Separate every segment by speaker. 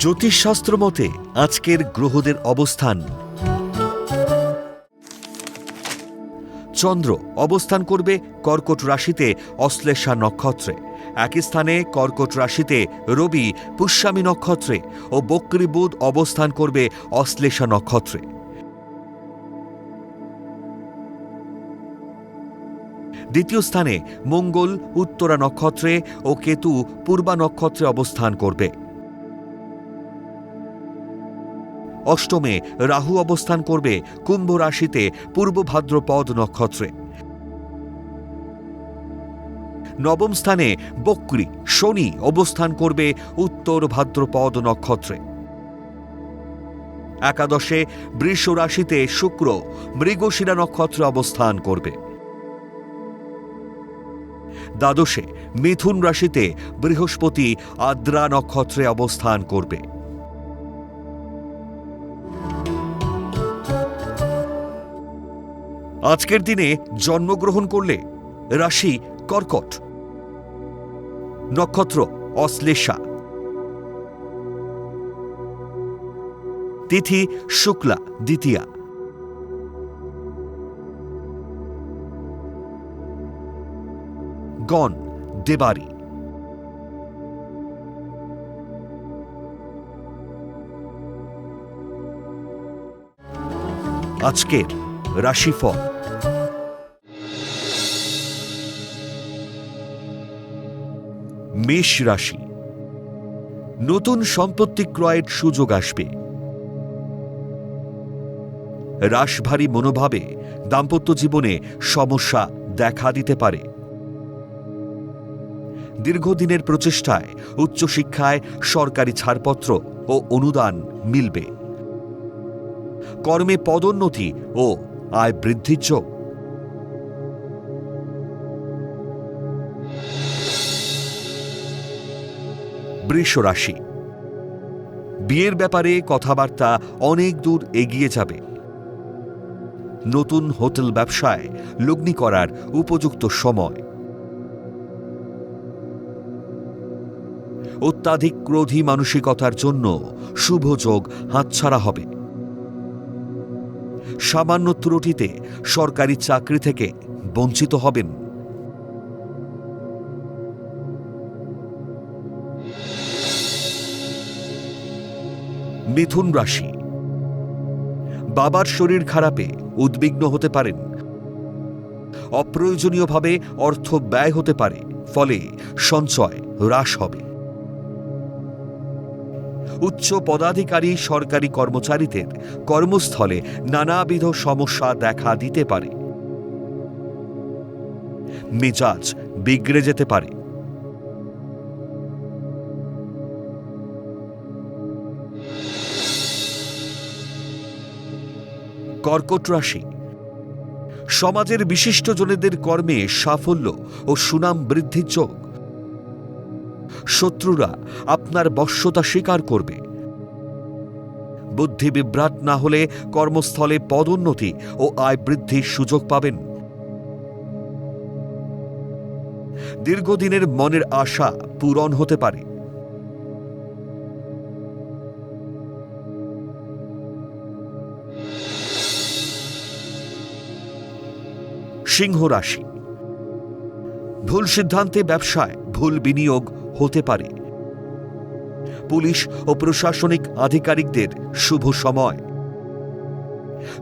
Speaker 1: জ্যোতিষশাস্ত্র মতে, আজকের গ্রহদের অবস্থান। চন্দ্র অবস্থান করবে কর্কট রাশিতে অশ্লেষা নক্ষত্রে। একই স্থানে কর্কট রাশিতে রবি, পুষ্যামী নক্ষত্রে ও বক্রী বুধ অবস্থান করবে অশ্লেষা নক্ষত্রে। দ্বিতীয় স্থানে মঙ্গল, উত্তরা নক্ষত্রে ও কেতু, পূর্বা নক্ষত্রে অবস্থান করবে। অষ্টমে রাহু অবস্থান করবে কুম্ভ রাশিতে পূর্ব ভাদ্রপদ নক্ষত্রে। নবম স্থানে বক্রী শনি অবস্থান করবে উত্তর ভাদ্রপদ নক্ষত্রে। একাদশে বৃষ রাশিতে শুক্র মৃগশিরা নক্ষত্রে অবস্থান করবে। দ্বাদশে মিথুন রাশিতে বৃহস্পতি আদ্রা নক্ষত্রে অবস্থান করবে। আজকের দিনে জন্মগ্রহণ করলে রাশি কর্কট। নক্ষত্র অশ্লেষা। তিথি শুক্লা দ্বিতীয়া। গণ দেবারি। আজকের রাশিফল। মেষ রাশি। নতুন সম্পত্তি ক্রয়ের সুযোগ আসবে। রাশভারী মনোভাবে দাম্পত্য জীবনে সমস্যা দেখা দিতে পারে। দীর্ঘদিনের প্রচেষ্টায় উচ্চশিক্ষায় সরকারি ছাড়পত্র ও অনুদান মিলবে। কর্মে পদোন্নতি ও আয় বৃদ্ধির যোগ। বৃষ রাশি। বিয়ের ব্যাপারে কথাবার্তা অনেক দূর এগিয়ে যাবে। নতুন হোটেল ব্যবসায় লগ্নি করার উপযুক্ত সময়। অত্যাধিক ক্রোধী মানসিকতার জন্য শুভ যোগ হাতছাড়া হবে। সামান্য ত্রুটিতে সরকারি চাকরি থেকে বঞ্চিত হবেন। মিথুন রাশি। বাবার শরীর খারাপে উদ্বিগ্ন হতে পারেন। অপ্রয়োজনীয়ভাবে অর্থ ব্যয় হতে পারে, ফলে সঞ্চয় হ্রাস হবে। উচ্চ পদাধিকারী সরকারি কর্মচারীদের কর্মস্থলে নানাবিধ সমস্যা দেখা দিতে পারে। মেজাজ বিগড়ে যেতে পারে। কর্কট রাশি। সমাজের বিশিষ্টজনেদের কর্মে সাফল্য ও সুনাম বৃদ্ধির যোগ। শত্রুরা আপনার বশ্যতা স্বীকার করবে। বুদ্ধি বিভ্রাট না হলে কর্মস্থলে পদোন্নতি ও আয় বৃদ্ধির সুযোগ পাবেন। দীর্ঘদিনের মনের আশা পূরণ হতে পারে। সিংহ রাশি। ভুল সিদ্ধান্তে ব্যবসায় ভুল বিনিয়োগ হতে পারে। পুলিশ ও প্রশাসনিক আধিকারিকদের শুভ সময়।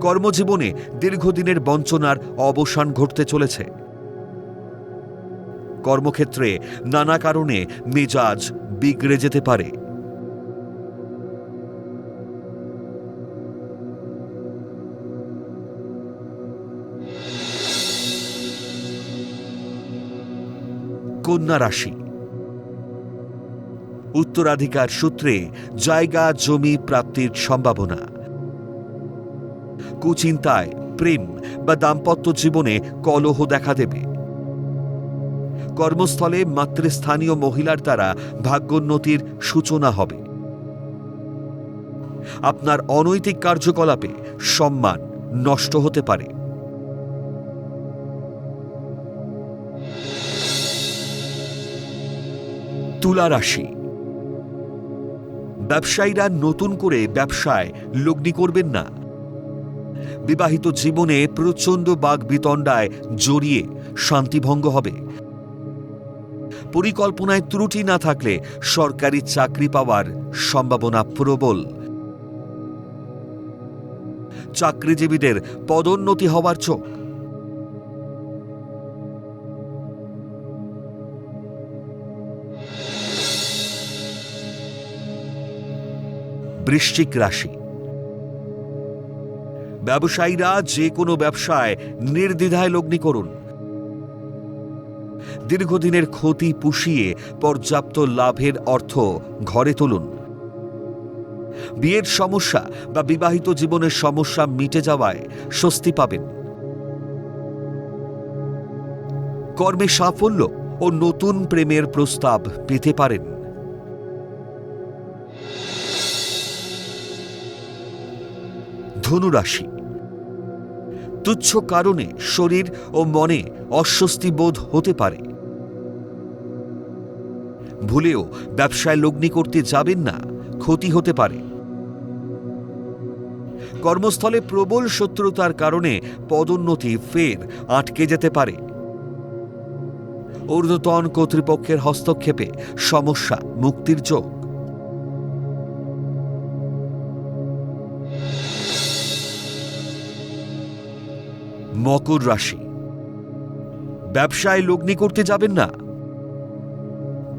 Speaker 1: কর্মজীবনে দীর্ঘদিনের বঞ্চনার অবসান ঘটতে চলেছে। কর্মক্ষেত্রে নানা কারণে মেজাজ বিগড়ে যেতে পারে। কন্যা রাশি। উত্তরাধিকার সূত্রে জায়গা, জমি প্রাপ্তির সম্ভাবনা। কুচিন্তায় প্রেম বা দাম্পত্য জীবনে কলহ দেখা দেবে। কর্মস্থলে মাতৃস্থানীয় মহিলার দ্বারা ভাগ্যোন্নতির সূচনা হবে। আপনার অনৈতিক কার্যকলাপে সম্মান নষ্ট হতে পারে। তুলা রাশি। ব্যবসায়ীরা নতুন করে ব্যবসায় লগ্নি করবেন না। বিবাহিত জীবনে প্রচণ্ড বাঘ বিতণ্ডায় জড়িয়ে শান্তিভঙ্গ হবে। পরিকল্পনায় ত্রুটি না থাকলে সরকারি চাকরি পাওয়ার সম্ভাবনা প্রবল। চাকরিজীবীদের পদোন্নতি হওয়ার চোখ বৃশ্চিক রাশি। ব্যবসায়ীরা যে কোনো ব্যবসায় নির্দ্বিধায় লগ্নি করুন। দীর্ঘদিনের ক্ষতি পুষিয়ে পর্যাপ্ত লাভের অর্থ ঘরে তুলুন। বিয়ের সমস্যা বা বিবাহিত জীবনের সমস্যা মিটে যাওয়ায় স্বস্তি পাবেন। কর্মে সাফল্য ও নতুন প্রেমের প্রস্তাব পেতে পারেন। ধনুরাশি। তুচ্ছ কারণে শরীর ও মনে অস্বস্তি বোধ হতে পারে। ভুলেও ব্যবসায় লগ্নি করতে যাবেন না, ক্ষতি হতে পারে। কর্মস্থলে প্রবল শত্রুতার কারণে পদোন্নতি ফের আটকে যেতে পারে। ঊর্ধ্বতন কর্তৃপক্ষের হস্তক্ষেপে সমস্যা, মুক্তির যোগ। মকর রাশি। ব্যবসায় লগ্নি করতে যাবেন না।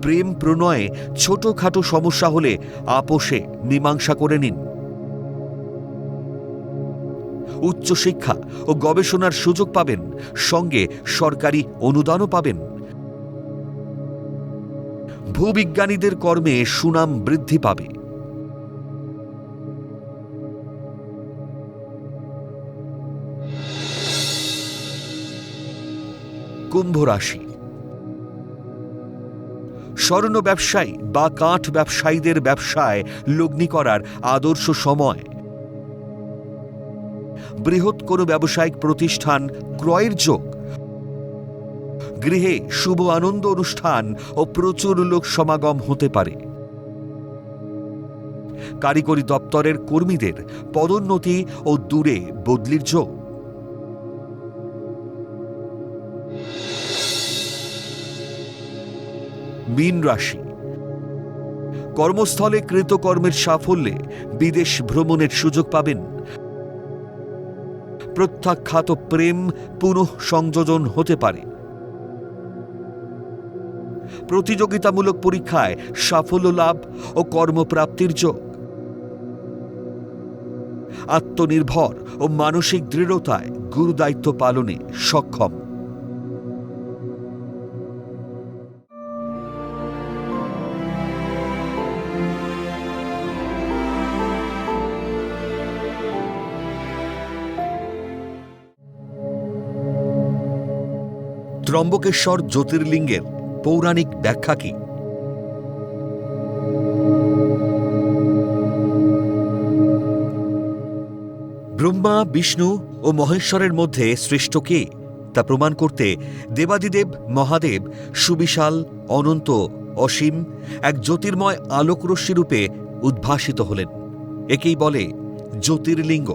Speaker 1: প্রেম প্রণয়ে ছোটখাটো সমস্যা হলে আপোষে মীমাংসা করে নিন। উচ্চশিক্ষা ও গবেষণার সুযোগ পাবেন, সঙ্গে সরকারি অনুদানও পাবেন। ভূবিজ্ঞানীদের কর্মে সুনাম বৃদ্ধি পাবে। কুম্ভ রাশি। স্বর্ণ ব্যবসায়ী বা কাঠ ব্যবসায়ীদের ব্যবসায় লগ্নি করার আদর্শ সময়। বৃহৎ কোনো ব্যবসায়িক প্রতিষ্ঠান ক্রয়ের যোগ। গৃহে শুভ আনন্দ অনুষ্ঠান ও প্রচুর লোক সমাগম হতে পারে। কারিগরি দপ্তরের কর্মীদের পদোন্নতি ও দূরে বদলির যোগ। মীন রাশি। কর্মস্থলে কৃতকর্মের সাফল্যে বিদেশ ভ্রমণের সুযোগ পাবেন। প্রত্যাখ্যাত প্রেম পুনঃ সংযোজন হতে পারে। প্রতিযোগিতামূলক পরীক্ষায় সাফল্য লাভ ও কর্মপ্রাপ্তির যোগ। আত্মনির্ভর ও মানসিক দৃঢ়তায় গুরুদায়িত্ব পালনে সক্ষম। ত্রম্বকেশ্বর জ্যোতির্লিঙ্গের পৌরাণিক ব্যাখ্যা কি? ব্রহ্মা, বিষ্ণু ও মহেশ্বরের মধ্যে শ্রেষ্ঠ কে তা প্রমাণ করতে দেবাদিদেব মহাদেব সুবিশাল, অনন্ত, অসীম এক জ্যোতির্ময় আলোকরশ্মি রূপে উদ্ভাসিত হলেন। একেই বলে জ্যোতির্লিঙ্গ।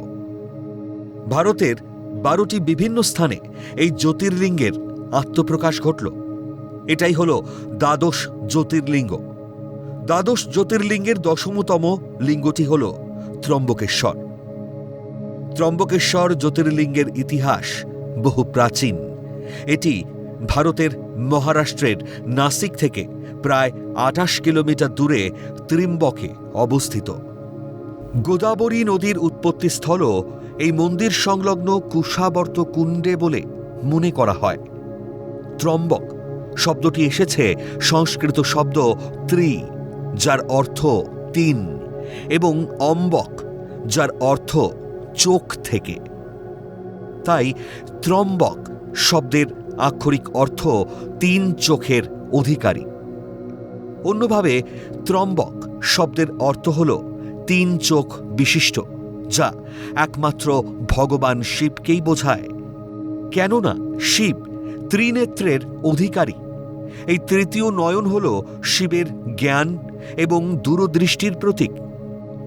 Speaker 1: ভারতের বারোটি বিভিন্ন স্থানে এই জ্যোতির্লিঙ্গের আত্মপ্রকাশ ঘটল। এটাই হল দ্বাদশ জ্যোতির্লিঙ্গ। দ্বাদশ জ্যোতির্লিঙ্গের দশমতম লিঙ্গটি হল ত্রম্বকেশ্বর। ত্রম্বকেশ্বর জ্যোতির্লিঙ্গের ইতিহাস বহু প্রাচীন। এটি ভারতের মহারাষ্ট্রের নাসিক থেকে প্রায় আঠাশ কিলোমিটার দূরে ত্রিম্বকে অবস্থিত। গোদাবরী নদীর উৎপত্তিস্থলও এই মন্দির সংলগ্ন কুশাবর্ত কুণ্ডে বলে মনে করা হয়। ত্রম্বক। শব্দটি এসেছে সংস্কৃত শব্দ ত্রি, যার অর্থ তিন, এবং অম্বক, যার অর্থ চোখ থেকে। তাই ত্রম্বক শব্দের আক্ষরিক অর্থ তিন চোখের অধিকারী। অন্যভাবে ত্রম্বক শব্দের অর্থ হল তিন চোখ বিশিষ্ট, যা একমাত্র ভগবান শিবকেই বোঝায়। কেননা শিব ত্রিনেত্রের অধিকারী। এই তৃতীয় নয়ন হল শিবের জ্ঞান এবং দূরদৃষ্টির প্রতীক।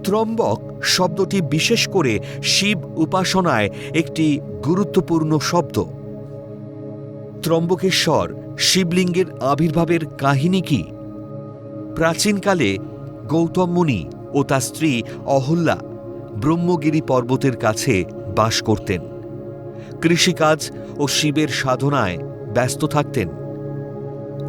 Speaker 1: ত্রম্বক শব্দটি বিশেষ করে শিব উপাসনায় একটি গুরুত্বপূর্ণ শব্দ। ত্রম্বকেশ্বর শিবলিঙ্গের আবির্ভাবের কাহিনী কি? প্রাচীনকালে গৌতম মুনি ও তার স্ত্রী অহল্যা ব্রহ্মগিরি পর্বতের কাছে বাস করতেন। কৃষিকাজ ও শিবের সাধনায় ব্যস্ত থাকতেন।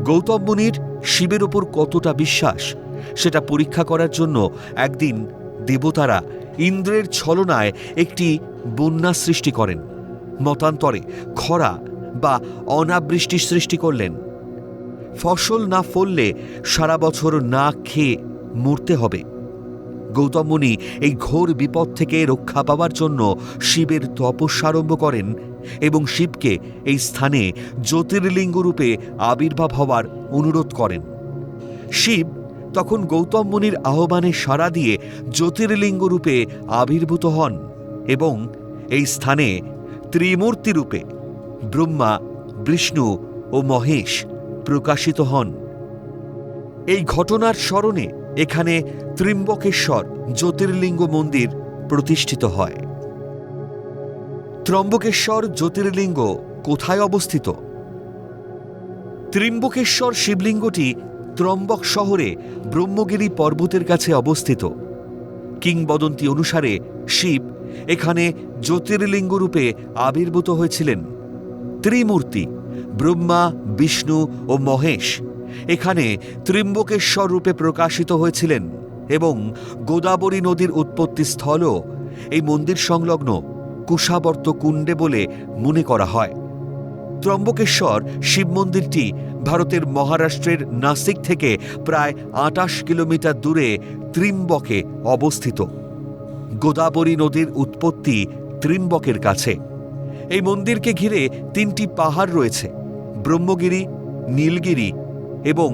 Speaker 1: গৌতম মুনির শিবের ওপর কতটা বিশ্বাস, সেটা পরীক্ষা করার জন্য একদিন দেবতারা ইন্দ্রের ছলনায় একটি বন্যা সৃষ্টি করেন। মতান্তরে খরা বা অনাবৃষ্টি সৃষ্টি করলেন। ফসল না ফললে সারা বছর না খেয়ে মরতে হবে। গৌতম মুনি এই ঘোর বিপদ থেকে রক্ষা পাওয়ার জন্য শিবের তপস্যা আরম্ভ করেন এবং শিবকে এই স্থানে জ্যোতির্লিঙ্গ রূপে আবির্ভাব হওয়ার অনুরোধ করেন। শিব তখন গৌতম মুনির আহ্বানে সাড়া দিয়ে জ্যোতির্লিঙ্গ রূপে আবির্ভূত হন এবং এই স্থানে ত্রিমূর্তি রূপে ব্রহ্মা, বিষ্ণু ও মহেশ প্রকাশিত হন। এই ঘটনার স্মরণে এখানে ত্রিম্বকেশ্বর জ্যোতির্লিঙ্গ মন্দির প্রতিষ্ঠিত হয়। ত্রম্বকেশ্বর জ্যোতির্লিঙ্গ কোথায় অবস্থিত? ত্রিম্বকেশ্বর শিবলিঙ্গটি ত্রম্বক শহরে ব্রহ্মগিরি পর্বতের কাছে অবস্থিত। কিংবদন্তি অনুসারে শিব এখানে জ্যোতির্লিঙ্গ রূপে আবির্ভূত হয়েছিলেন। ত্রিমূর্তি, ব্রহ্মা, বিষ্ণু ও মহেশ এখানে ত্রিম্বকেশ্বর রূপে প্রকাশিত হয়েছিলেন এবং গোদাবরী নদীর উৎপত্তি স্থলও এই মন্দির সংলগ্ন। কুশাবর্ত কুণ্ডে বলে মনে করা হয়। ত্রম্বকেশ্বর শিব মন্দিরটি ভারতের মহারাষ্ট্রের নাসিক থেকে প্রায় আটাশ কিলোমিটার দূরে ত্রিম্বকে অবস্থিত। গোদাবরী নদীর উৎপত্তি ত্রিম্বকের কাছে। এই মন্দিরকে ঘিরে তিনটি পাহাড় রয়েছে, ব্রহ্মগিরি, নীলগিরি এবং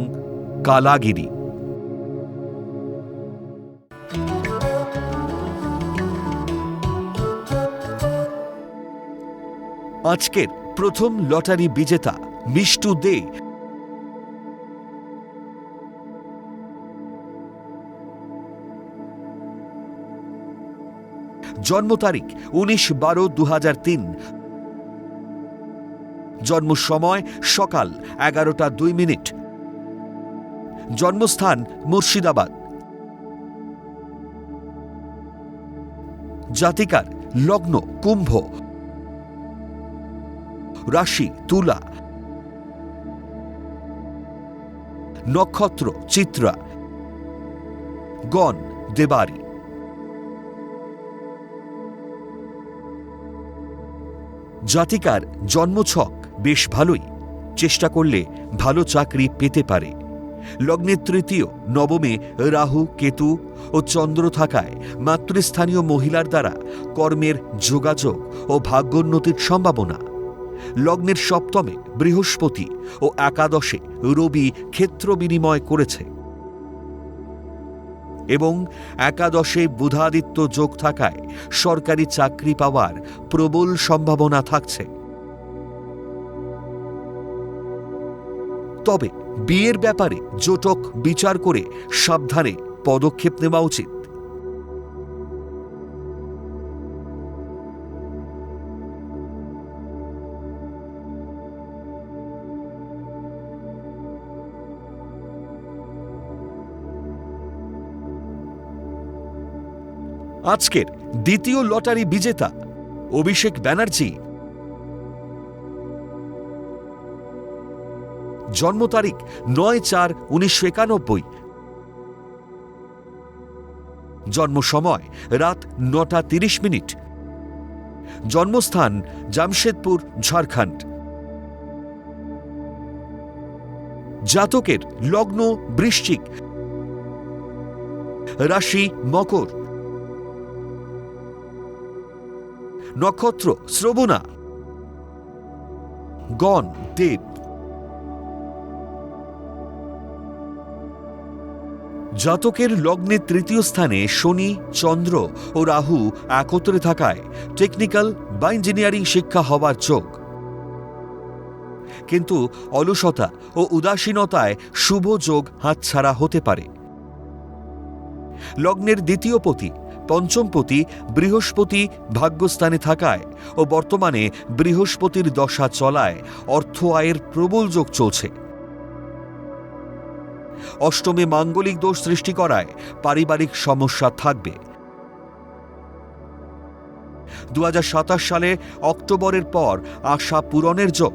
Speaker 1: কালাগিরি। আজকের প্রথম লটারি বিজেতা মিষ্টু দে। জন্ম তারিখ উনিশ বারো দু জন্ম সময় সকাল এগারোটা দুই মিনিট। জন্মস্থান মুর্শিদাবাদ। জাতিকার লগ্ন কুম্ভ। রাশি, তুলা। নক্ষত্র, চিত্রা। গণ, দেবারি। জাতিকার জন্মছক বেশ ভালোই। চেষ্টা করলে ভালো চাকরি পেতে পারে। লগ্নের তৃতীয়, নবমে রাহু, কেতু ও চন্দ্র থাকায় মাতৃস্থানীয় মহিলার দ্বারা কর্মের যোগাযোগ ও ভাগ্যোন্নতির সম্ভাবনা। লগ্নের সপ্তমে, বৃহস্পতি ও একাদশে রবি ক্ষেত্র বিনিময় করেছে। এবং একাদশে বুধাদিত্য যোগ থাকায় সরকারি চাকরি পাওয়ার প্রবল সম্ভাবনা থাকছে। তবে বিয়ের ব্যাপারে জোটক বিচার করে সাবধানে পদক্ষেপ নেওয়া উচিত। আজকের দ্বিতীয় লটারি বিজেতা, অভিষেক ব্যানার্জি। জন্ম তারিখ নয় চার উনিশশো একানব্বই। জন্ম সময় রাত নটা তিরিশ মিনিট। জন্মস্থান জামশেদপুর, ঝাড়খণ্ড। জাতকের লগ্ন বৃশ্চিক। রাশি মকর। নক্ষত্র, শ্রবণা। গণ, দেব। জাতকের লগ্নের তৃতীয় স্থানে শনি, চন্দ্র ও রাহু একত্রে থাকায় টেকনিক্যাল বা ইঞ্জিনিয়ারিং শিক্ষা হবার যোগ কিন্তু অলসতা ও উদাসীনতায় শুভ যোগ হাতছাড়া হতে পারে। লগ্নের দ্বিতীয় পতি পঞ্চমপতি বৃহস্পতি ভাগ্যস্থানে থাকায় ও বর্তমানে বৃহস্পতির দশা চলায়, অর্থ আয়ের প্রবল যোগ চলছে। অষ্টমে মাঙ্গলিক দোষ সৃষ্টি করায় পারিবারিক সমস্যা থাকবে। দু হাজার সাতাশ সালে অক্টোবরের পর আশা পূরণের যোগ।